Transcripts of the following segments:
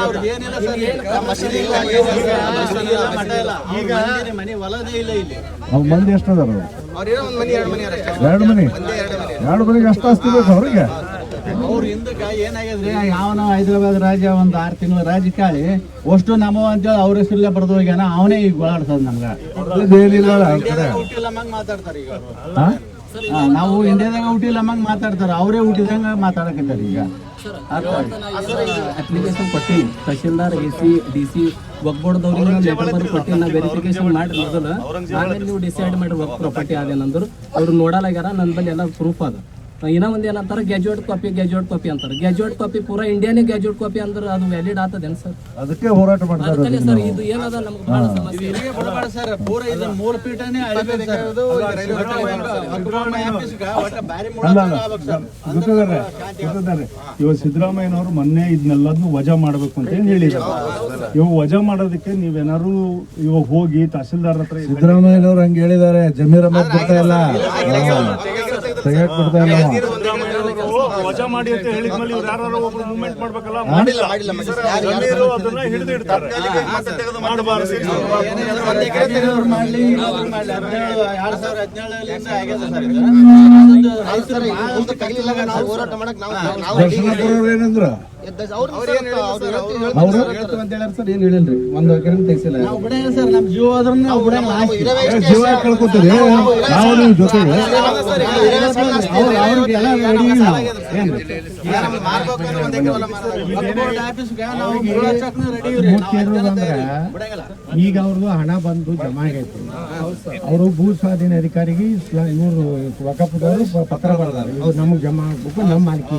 ಅವ್ರ ಮಂದಿನೇ ಮನೆ ಹೊಲದೇ ಇಲ್ಲ ಇಲ್ಲಿ. ಅವ್ರ ಮಂದಿ ಎಷ್ಟು ಅದಾರ ಅವ್ರೇನೋ ಒಂದ್ ಮನೆ ಎರಡು ಮನೆ ಅಷ್ಟೇ. ಎರಡು ಮನೆ? ಎರಡು ಮನೆಗೆ ಅಷ್ಟು ಆಸ್ತಿ ಬೇಕು ಅವ್ರಿಗೆ? ಅವ್ರ ಹಿಂದಕ್ಕೆ ಏನಾಗ್ಯದ್ರಿ? ಯಾವನ ಹೈದರಾಬಾದ್ ರಾಜ ಒಂದು ಆರು ತಿಂಗಳ ರಾಜಕಾಳಿ ಅಷ್ಟು ನಮೋ ಅಂತೇಳಿ ಅವ್ರ ಹೆಸರಲ್ಲೇ ಬರ್ದು ಹೋಗ್ಯಾನ ಅವನೇ ಈಗ ಓಡಾಡ್ತದ ನಮ್ಗೆ. ಮಾತಾಡ್ತಾರೆ ಈಗ ನಾವು ಇಂಡಿಯಾದಾಗ ಹುಟ್ಟಿಲ್ಲ ಅಮ್ಮಂಗ್ ಮಾತಾಡ್ತಾರ. ಅವರೇ ಹುಟ್ಟಿದಂಗ ಮಾತಾಡಕತ್ತಾರ ಈಗ. ಅಪ್ಲಿಕೇಶನ್ ಕೊಟ್ಟಿನಿ. Tahsildar A C D C ಒಗ್ಬೋಡ್ದವ್ರಿಗೆ letter ನಾ ವೆರಿಫಿಕೇಶನ್ ಮಾಡಿ ಮೊದಲು. ಆಮೇಲೆ ನೀವು ಡಿಸೈಡ್ ಮಾಡಿ ವರ್ಕ್ ಪ್ರಾಪರ್ಟಿ ಅದೇನಂದ್ರು. ಅವ್ರು ನೋಡಲಾಗ್ಯಾರ ನನ್ನ ಬಳಿ ಎಲ್ಲ ಪ್ರೂಫ್ ಅದ. ಇನ್ನೂ ಒಂದು ಏನಂತಾರೆ ಗ್ಯಾಜುಯೇಟ್ ಕಾಪಿ ಗ್ಯಾಜುಯೇಟ್ ಕಾಪಿ ಅಂತಾರೆ ಗ್ಯಾಜುಯೇಟ್ ಕಾಪಿ ಪೂರಾ ಇಂಡಿಯಾನೇ ಗ್ಯಾಜುಯೇಟ್ ಕಾಪಿ ಅಂದ್ರೆ ಅದು ವ್ಯಾಲಿಡ್ ಆತದೇನು ಸರ್ ಅದಕ್ಕೆ ಹೋರಾಟ ಮಾಡ್ತಾರೆ ಇರೋದು ಸರ್ ಇದು ಏನದ ನಮಗೆ ಬಹಳ ಸಮಸ್ಯೆ ಇಲ್ಲಿಗೆ ಬಿಡಬೇಡ ಸರ್ ಪೂರಾ ಇದು ಮೂಲ ಪೀಠನೇ ಅಳಿಬೇಕಾಗಿರೋದು ಇವಾಗ ಸಿದ್ದರಾಮಯ್ಯನವರು ಮೊನ್ನೆ ಇದನ್ನೆಲ್ಲದನ್ನು ವಜಾ ಮಾಡಬೇಕು ಅಂತ ಹೇಳಿದ್ರು ಹೇಳಿದ್ದಾರೆ ಇವಾಗ ವಜಾ ಮಾಡೋದಕ್ಕೆ ನೀವೇನಾರು ಇವಾಗ ಹೋಗಿ ತಹಸೀಲ್ದಾರ್ ಹತ್ರ ಸಿದ್ದರಾಮಯ್ಯನವ್ರು ಹಂಗೆ ಹೇಳಿದ್ದಾರೆ ಜಮೀರ್ ಅಹಮದ್ ಬರ್ತಾ ಇಲ್ಲ ವಜಾ ಮಾಡಿ ಅಂತ ಹೇಳಿದ್ಮೇಲೆ ಇವ್ರು ಯಾರು ಒಬ್ರು ಮೂವ್ಮೆಂಟ್ ಮಾಡ್ಬೇಕಲ್ಲ? ಮಾಡಿಲ್ಲ. ಅದನ್ನ ಹಿಡಿದು ಇಡ್ತಾರೆ. ಮಾಡಬಾರ್ದು. ಎರಡ್ ಹೋರಾಟ ಮಾಡಕ್ ನಾವು ಅವ್ರು ಹೇಳ್ತೀವಿ ಅಂತ ಹೇಳ್ಯಾರ ಸರ್ ಏನ್ ಹೇಳಿಲ್ರಿ? ಒಂದು ಎಕರೆ ತೆಗ್ಸಿಲ್ಲ. ನಾವು ಬಿಡಂಗಿಲ್ಲ ಸರ್ ನಮ್ ಜೀವ ಆದ್ರೂ ನಾವು ಬಿಡಂಗಿಲ್ಲ ಏ, ಜೀವ ಕಳ್ಕೊತೀರಿ? ನಾವು ನಿಮ್ ಜೊತೆಗೆ ಅವ್ರು ಅವ್ರಿಗೆಲ್ಲ ready ಈಗ ಅವ್ರದ್ದು ಹಣ ಬಂದು ಜಮಾ ಆಗೈತಿ. ಅವರು ಭೂ ಸ್ವಾಧೀನ ಅಧಿಕಾರಿಗೆ ಇವರು ವಕಫದವರು ಪತ್ರ ಬರೆದಾರೆ ಇವ್ರು ನಮಗೆ ಜಮಾ ಆಗ್ಬೇಕು ನಮ್ಮ ಮಾಲಿಕೆ.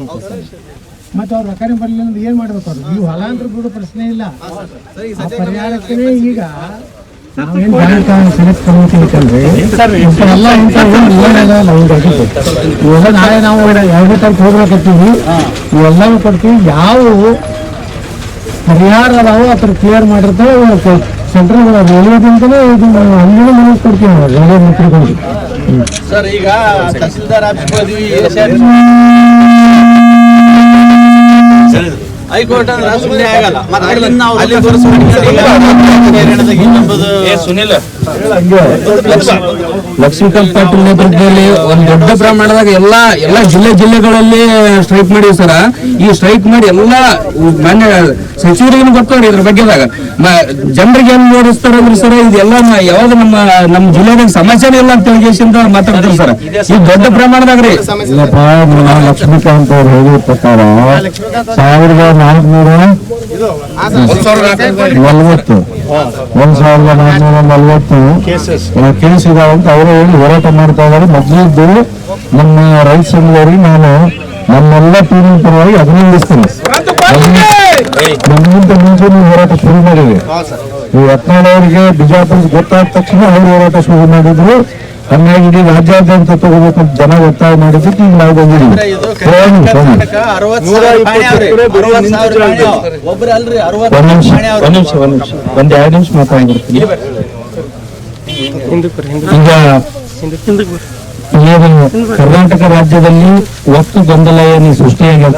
ಮತ್ತೆ ಅವ್ರು ರೊಕ್ಕನೇ ಬರಲಿಲ್ಲ ಅಂದ್ರೆ ಏನ್ ಮಾಡ್ಬೇಕು ಅವ್ರು ನೀವು ಹೊಲ ಅಂದ್ರೆ ಕೂಡ ಪ್ರಶ್ನೆ ಇಲ್ಲ ಆ ಪರಿಹಾರಕ್ಕೆ ಈಗ ನಾಳೆ ನಾವು ಎರಡನೇ ತಾರೀಕು ಹೋಗ್ಬೇಕತ್ತೀವಿ ಇವೆಲ್ಲವೂ ಕೊಡ್ತೀವಿ ಯಾವ ಪರಿಹಾರ ಅದಾವೋ ಅದ್ರ ಕ್ಲಿಯರ್ ಮಾಡಿರ್ತಾವೆ ಸೆಂಟ್ರಲ್ ರೈಲ್ವೆದಿಂದಲೇ ಇದು ಹಂಗಿನ ಮನೆ ಕೊಡ್ತೀವಿ ನಾವು ರೈಲ್ವೆ ಮಂತ್ರಿಗಳಿಗೆ ಸರ್ ಈಗ ತಹಸೀಲ್ದಾರ್ ಆಫೀಸ್ ಹೋದ್ವಿ ASR ಹೈಕೋರ್ಟ್ ಅಂದ್ರೆ ಸುಮ್ಮನೆ ಆಗಲ್ಲ. ಮತ್ತೆ ಅಲ್ಲಿಂದ ಅಲ್ಲಿ ಸುನಿಲ್. ಲಕ್ಷ್ಮೀಕಾಂತ್ ಪಾಟೀಲ್ ನೇತೃತ್ವದಲ್ಲಿ ಒಂದ್ ದೊಡ್ಡ ಪ್ರಮಾಣದಾಗ ಎಲ್ಲಾ ಎಲ್ಲಾ ಜಿಲ್ಲೆ ಜಿಲ್ಲೆಗಳಲ್ಲಿ ಸ್ಟ್ರೈಕ್ ಮಾಡಿವಿ ಸರ. ಈ ಸ್ಟ್ರೈಕ್ ಮಾಡಿ ಎಲ್ಲಾ ಮಾನ್ಯ ಸಚಿವರಿಗೂ ಗೊತ್ತವ್ರಿ ಇದ್ರ ಬಗ್ಗೆದಾಗ. ಜನರಿಗೆ ಏನ್ ನೋಡಿಸ್ತಾರಂದ್ರೆ ಸರ್ ಇದೆಲ್ಲ ಯಾವಾಗ ಯಾವ್ದು ನಮ್ಮ ನಮ್ಮ ಜಿಲ್ಲೆದಾಗ ಸಮಾಚಾರ ಇಲ್ಲ ಅಂತ ತಿಳಿಗೇಶಿಂದ ಮಾತಾಡ್ತಾರೆ ಸರ್. ಈ ದೊಡ್ಡ ಪ್ರಮಾಣದಾಗ ರೀ. ಲಕ್ಷ್ಮೀಕಾಂತ್ ಅವ್ರು ಹೇಳಿದ ಪ್ರಕಾರ ಸಾವಿರದ ನಾಲ್ಕುನೂರ ನಲ್ವತ್ತು. ಒಂದ್ ಸಾವಿರದ ನಾಲ್ಕುನೂರ ನಲ್ವತ್ತು. ಕೇಸ್ ಇದಾವೆ ಅಂತ ಅವರೇ ಹೇಳಿ ಹೋರಾಟ ಮಾಡ್ತಾ ಇದ್ದಾರೆ. ಮೊದಲಿದ್ದು ನಮ್ಮ ರೈತ ಸಂಘದವರಿಗೆ ನಾನು ನಮ್ಮೆಲ್ಲ ಟೀಮ್ ಪರವಾಗಿ ಅಭಿನಂದಿಸ್ತೇನೆ ನಮಗಿಂತ ಮುಂಚೆ ನೀವು ಹೋರಾಟ ಶುರು ಮಾಡಿದೆ ಈ ಯತ್ನಾಳ್ ಅವರಿಗೆ ಬಿಜಾಪುರ ಗೊತ್ತಾದ ತಕ್ಷಣ ಅವರು ಹೋರಾಟ ಶುರು ಮಾಡಿದ್ರು. ಹಂಗಾಗಿ ಇಡೀ ರಾಜ್ಯಾದ್ಯಂತ ತಗೋಬೇಕು ಅಂತ ಜನ ಒತ್ತಾಯ ಮಾಡಿದ್ದಕ್ಕೆ ಈಗ ನಾವು ಬಂದಿದ್ದೀವಿ. ಒಂದ್ ನಿಮಿಷ ಪಾಣಿ ಒಂದ್ ನಿಮಿಷ ಒಂದ್ ನಿಮಿಷ. ಒಂದ್ ಎರಡು ನಿಮಿಷ ಮಾತಾಡ್ಬಿಡ್ತೀನಿ. ಈಗ ಕರ್ನಾಟಕ ರಾಜ್ಯದಲ್ಲಿ ಒತ್ತು ಗೊಂದಲ ಏನು ಸೃಷ್ಟಿಯಾಗ್ಯದ?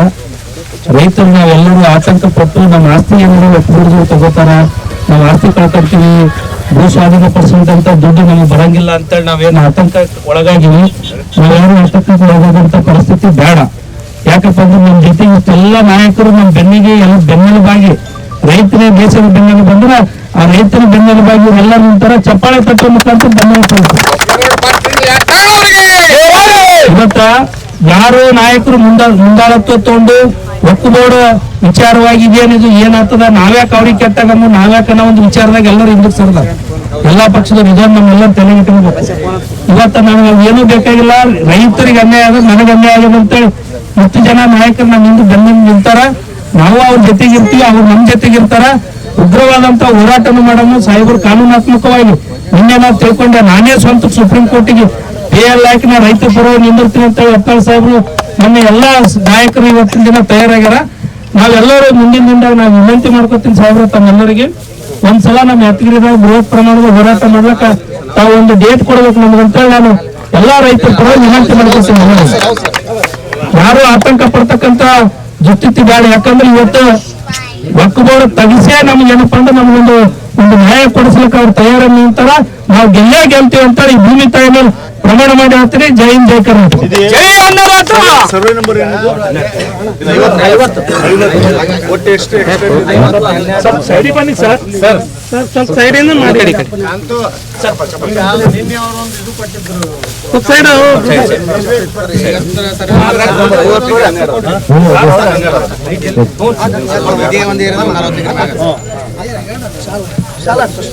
ರೈತರು ನಾವೆಲ್ಲರೂ ಆತಂಕ ಪಟ್ಟು ನಮ್ಮ ಆಸ್ತಿ ಏನಾದ್ರು ಒಪ್ಪುದು ತಗೋತಾರ? ನಾವು ಆಸ್ತಿ ಕಳ್ಕೊಳ್ತೀವಿ ಭೂ ಸ್ವಾಧೀನ ದುಡ್ಡು ನಮಗೆ ಬರಂಗಿಲ್ಲ ಅಂತೇಳಿ ನಾವೇನು ಆತಂಕ ಒಳಗಾಗಿವಿ? ನಾವ್ಯಾರು ಆತಂಕಕ್ಕೆ ಒಳಗಾದಂತ ಪರಿಸ್ಥಿತಿ ಬೇಡ. ಯಾಕಪ್ಪ ಅಂದ್ರೆ ನಮ್ಮ ಜೊತೆ ಇಷ್ಟೆಲ್ಲ ನಾಯಕರು ನಮ್ಮ ಬೆನ್ನಿಗೆ ಎಲ್ಲ ಬೆನ್ನೆಲುಬಾಗಿ, ರೈತರೇ ದೇಶದ ಬೆನ್ನೆಲು ಬಂದ್ರೆ ಆ ರೈತರ ಬೆನ್ನೆಲುಬಾಗಿ ಎಲ್ಲ ನಿಂತರ ಚಪ್ಪಾಳೆ ತಟ್ಟೆ ಮುಖಾಂತರ ಬೆನ್ನೆಲು ಇವತ್ತ ಯಾರು ನಾಯಕರು ಮುಂದ ಮುಂದಾಳತ್ವ ತಗೊಂಡು ಒಕ್ಕುಬೋಡ ವಿಚಾರವಾಗಿ ಇದೇನಿದು ಏನಾಗ್ತದ? ನಾವ್ಯಾಕೆ ಅವ್ರಿಗೆ ಕೆಟ್ಟಾಗಮ್ಮ ನಾವ್ಯಾಕ ಅನ್ನೋ ಒಂದು ವಿಚಾರದಾಗ ಎಲ್ಲರೂ ಹಿಂದಕ್ಕೆ ಸರ್ದ ಎಲ್ಲಾ ಪಕ್ಷದ ವಿಧಾನ ನಮ್ಮೆಲ್ಲ ತಲೆ ಇಟ್ಕೋಬೇಕು ಇವತ್ತ ನನಗೆ ಏನೂ ಬೇಕಾಗಿಲ್ಲ. ರೈತರಿಗೆ ಅನ್ಯಾಯ ಆಗ ನನಗೆ ಅನ್ಯಾಯ ಆಗಿದೆ ಅಂತೇಳಿ ಹತ್ತು ಜನ ನಾಯಕರು ನಮ್ಮ ಹಿಂದೆ ಬೆನ್ನ ನಿಂತಾರ ನಾವು ಅವ್ರ ಜೊತೆಗಿರ್ತೀವಿ ಅವ್ರು ನಮ್ಮ ಜೊತೆಗೆ ಇರ್ತಾರ ಉಗ್ರವಾದಂತ ಹೋರಾಟನ ಮಾಡೋಣ ಸಾಹೇಬರು ಕಾನೂನಾತ್ಮಕವಾಗಿ ನಿನ್ನೆ ನಾವು ತಿಳ್ಕೊಂಡೆ. ನಾನೇ ಸ್ವಂತ ಸುಪ್ರೀಂ ಕೋರ್ಟಿಗೆ ಪಿ ಎಲ್ ನಾ ರೈತ ಪರ ನಿಂದಿರ್ತೀನಿ ಅಂತ ಅಪ್ಪಾಳ ಸಾಹೇಬರು ನಮ್ಮ ಎಲ್ಲಾ ನಾಯಕರು ಇವತ್ತಿನ ದಿನ ತಯಾರಾಗ್ಯಾರ. ನಾವೆಲ್ಲರೂ ಮುಂದಿನ ದಿನದಾಗ ನಾವು ವಿನಂತಿ ಮಾಡ್ಕೊತೀನಿ ಸಾಹೇಬ್ರ ತಮ್ಮೆಲ್ಲರಿಗೆ. ಒಂದ್ಸಲ ನಮ್ಮ ಯಾತ್ರಿಗಿರಿದಾಗ ಬೃಹತ್ ಪ್ರಮಾಣದ ಹೋರಾಟ ಮಾಡ್ಲಕ್ಕ ತಾವು ಒಂದು ಡೇಟ್ ಕೊಡ್ಬೇಕು ನಮ್ಗಂತೇಳಿ ನಾನು ಎಲ್ಲಾ ರೈತರ ಪರ ವಿನಂತಿ ಮಾಡ್ಕೊತೀನಿ. ಯಾರು ಆತಂಕ ಪಡ್ತಕ್ಕಂತ ದುಸ್ಥಿತಿ ಬೇಡ ಯಾಕಂದ್ರೆ ಇವತ್ತು ಒಕ್ಕಬೋರ್ಡ್ ತಗಿಸೇ ನಮ್ಗೆ ಏನಪ್ಪಾ ಅಂದ್ರೆ ನಮ್ಗೊಂದು ಒಂದು ನ್ಯಾಯ ಕೊಡಿಸ್ಲಿಕ್ಕೆ ಅವ್ರು ತಯಾರ ನಿಂತಾರ ನಾವು ಗೆಲ್ಲೇ ಗೆಲ್ತೀವಿ ಅಂತ ಈ ಭೂಮಿ ತಾಯಿ ಮೇಲೆ. ಪ್ರಮಾಣ ಮಾಡಿ ಹೇಳ್ತೀನಿ ಜೈ ಹಿಂದ್ ಜೈ ಕರ್ನಾಟಕ. ಸರ್ವೆ ನಂಬರ್ ಏನಿದು? ಒಟ್ಟು ಎಷ್ಟು ಸೈಡಿ ಬನ್ನಿ ಸರ್. ಸರ್. ಸ್ವಲ್ಪ ಸೈಡಿಂದ ಮಾಡಿ. ಅಂತೂ ಈಗ ನಿನ್ನೆ ಅವರು ಒಂದು ಇದು ಕೊಟ್ಟಿದ್ರು. ಸ್ವಲ್ಪ ಸೈಡ್ ಇದೇ ಒಂದು ನಲವತ್ತು